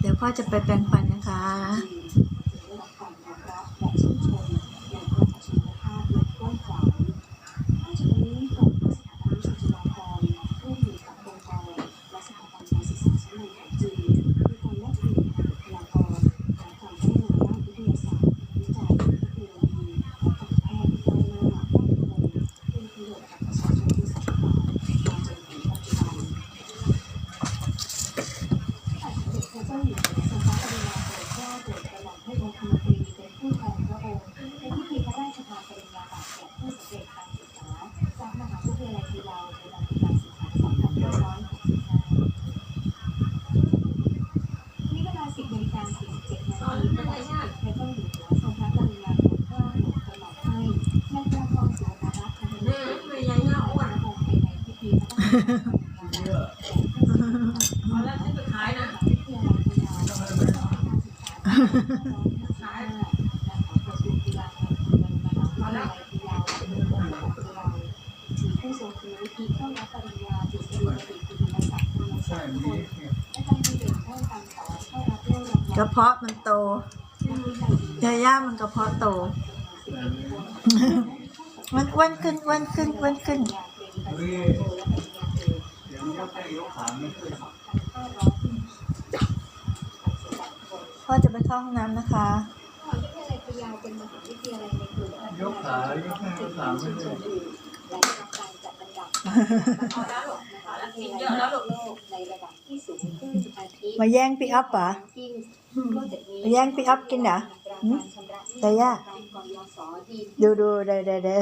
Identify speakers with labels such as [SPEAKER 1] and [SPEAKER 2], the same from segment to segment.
[SPEAKER 1] เดี๋ยวพ่อจะไปแปรงฟันนะคะ
[SPEAKER 2] นี่เวลา10นาฬิกา47นาทีพระบาทสมเด็จพระเจ้าอยู่หัวทรงพระกรุณาโปรดเกล้าโปรดกระหม่อมให้นายพระกรสุรรัตน์พันธุ์พระองค์ไปในพิธีพระราชทานปริญญาบัตรแก่ผู้สมัคร
[SPEAKER 3] เอาแล้วที่สุดท้ายนะ
[SPEAKER 2] วิทยาลัยกีฬาและการศึกษาและขอประชุมกีฬาการเมืองมหาวิทยาลัยกีฬาและเมืองมหาวิทยาลัยถือผู้ทรงคุณวุฒิเข้ารับปริญญาจุฬาลงกรณ์กิติมศักดิ์คุณศักดิ์คนและการดีเด่นด้านการสอนเข้ารับเรื่องรางวัล
[SPEAKER 1] กระเพาะมันโตยาย่ามันกระเพาะโตมันอ้วนขึ้นอ้วนขึ้นอ้วนขึ้น
[SPEAKER 4] เฮ้ยเดี๋ยวนี้ก็ยกขาไม่ขึ้น
[SPEAKER 1] พ่อจะไปเข้าห้องน้ำนะคะ
[SPEAKER 2] มหาวิทยาลัยพะเยาเป็นมหาวิทยาลัยในกลุ่ม
[SPEAKER 4] ยกขายกแข้งขาไม่ขึ้น
[SPEAKER 2] และได้รับการจัดอันดับมหาวิทยาลัยโลกในระดับที่สูงขึ้นอาทิ
[SPEAKER 1] มาแย่งพี่อัพเหรอมาแย่งพี่อัพกินเหรอหืมแต่ย่าดูดูเด้อเด้อเด้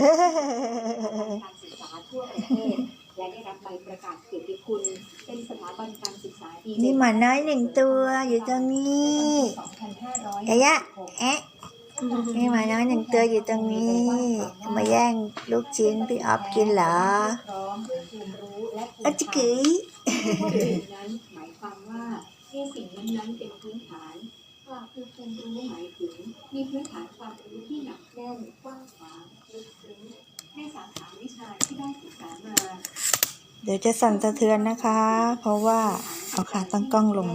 [SPEAKER 1] อ
[SPEAKER 2] การศึกษาทั่วประเทศและได้รับใบประกาศเกียรติคุณ เป็นสถาบันการศึกษาดี
[SPEAKER 1] มีหมาน้อยหนึ่งตัวอยู่ตรงนี้
[SPEAKER 2] 2500
[SPEAKER 1] ยายะแอะมีหมาน้อยหนึ่งตัวอยู่ตรงนี้ มาแย่งลูกชิ้นพี่ออฟกินเหรอ
[SPEAKER 2] พร้อมด้วยภูมิรู้และภูมิ
[SPEAKER 1] อะจิกึ๋ย
[SPEAKER 2] ข้อมูลนั้นหมายความว่าที่สิ่งนั้นๆเป็นพื้นฐานกล่าวคือภูมิรู้หมายถึงมีพื้นฐานความรู้ที่หนักแน่นกว้างขวางลึกซึ้งในสาขาวิชาที่ได้ศึกษามา
[SPEAKER 1] เดี๋ยวจะสั่นสะเทือนนะคะ เพราะว่าเอาขาตั้งกล้องลง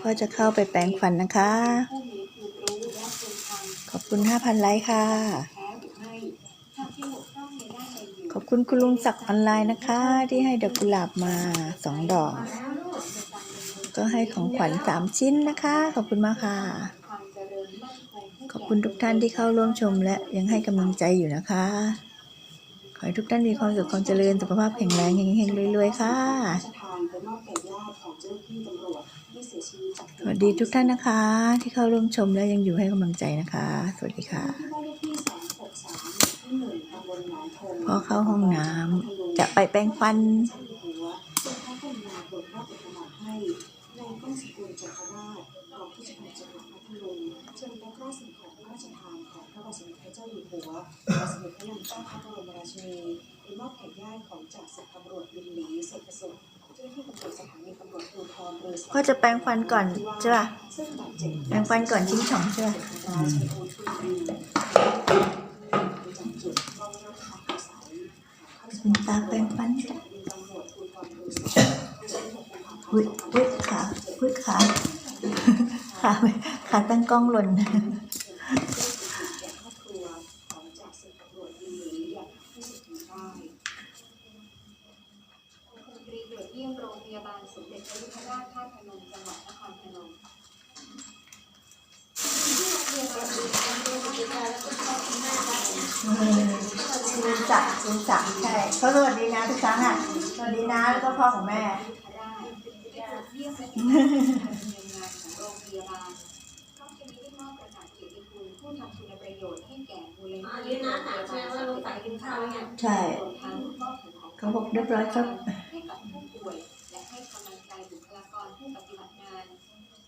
[SPEAKER 2] พ่
[SPEAKER 1] อจะเข้าไปแปรงฟันนะคะ ขอบคุณ 5,000 ไลค์ค่ะ ขอบคุณคุณลุงศักดิ์ออนไลน์นะคะ ที่ให้ดอกกุหลาบมาสองดอก ก็ให้ของขวัญสามชิ้นนะคะ ขอบคุณมากค่ะ ขอบคุณทุกท่านที่เข้าร่วมชมและยังให้กำลังใจอยู่นะคะ ขอให้ทุกท่านมีความสุขความเจริญสุขภาพแข็งแรงเฮงๆรวยๆค่ะ
[SPEAKER 5] สวั
[SPEAKER 1] สดีทุกท่านนะคะ ที่เข้าร่วมชมและยังอยู่ให้กำลังใจนะคะ สวัสดีค่ะ
[SPEAKER 5] พ่องหกสามที่หนึ่งตำบลหนองทง
[SPEAKER 1] พอเข้าห้องน้ำจะไปแปรงฟัน
[SPEAKER 5] เจ้าอยู่หัวทรงพระกรุณาโปรดพระอุปถัมภ์ให้ในก้องสกุลจักรราชรองผู้จัดการจังหวัดพัทลุงเชิญรับราชสิง หัวพระสมเด็จพระนางเจ้าพระบรมราชินีไปมอบแก่ญาติของจ่าสิบตำรวจบินหลีเสกระสบเจ้าหน้าที่ตำรวจสถานีตำรวจภูธรเรือ
[SPEAKER 1] พ่อจะแปรงฟันก่อนใช่ป่ะแปรงฟันก่อนชิ้นสองใช่ป่ะตาแปรงฟันจ้ะอุ้ยอุ้ยขาอุ้ยขาขาขาตั้งกล้องหล่น
[SPEAKER 2] พลตรีตรวจเยี่ยมโรง พยาบาลสมเด็จพระยุพราชธาตุพนมจังหวัดนครพนมที่โรงพยาบาลดูแลโรงพยาบาลและก็พ่อคุณแม่ได้
[SPEAKER 1] ชื่อจักชื่อจักใช่เขาสวัสดีนะทุกครั้งอะสวัสดีนะแล้วก็พ่อของแม่
[SPEAKER 2] ได้ได้ตรวจเยี่ยมและติดตามการดำเนินงานของโรงพยาบาลนอกจากนี้ได้มอบประกาศเกียรติคุณผู้ทำคุณประโยชน์ให้แก่มูลนิ
[SPEAKER 3] อัน
[SPEAKER 2] ธิ
[SPEAKER 3] นี้นะถามใช่ว่าลุงใส่กินข้าวยัง
[SPEAKER 1] ใช่
[SPEAKER 2] รวมทั้งมอบของ
[SPEAKER 1] เขาบอกเรียบร้อยครับ
[SPEAKER 2] ให้กับผู้ป่วยและให้กำลังใจบุคลากรผู้ปฏิบัติงาน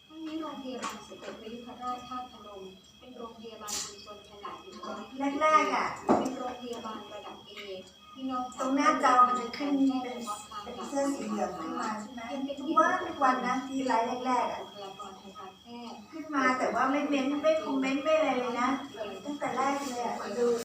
[SPEAKER 2] ทั้งนี้โรง พยาบาลสมเด็จพระยุพราชธาตุพนมเป็นโรงพยาบาลชุมชนขนาด100
[SPEAKER 1] แรกๆอะ
[SPEAKER 2] เป็นโรงพยาบาลระดับ A ที่นอกจก
[SPEAKER 1] ตรงหน้าจอมันจะขึ้นเป็นเป็นเสื้อสีเหลืองขึ้นมาใช่ไหมทุกวันทุกวันนะที่ไลฟ์แรกๆอะขึ้นมาแต่ว่าไม่เม้นไม่คอมเมนต์ไม่อะไรเลยนะตั้งแต่แรกเลยอะดู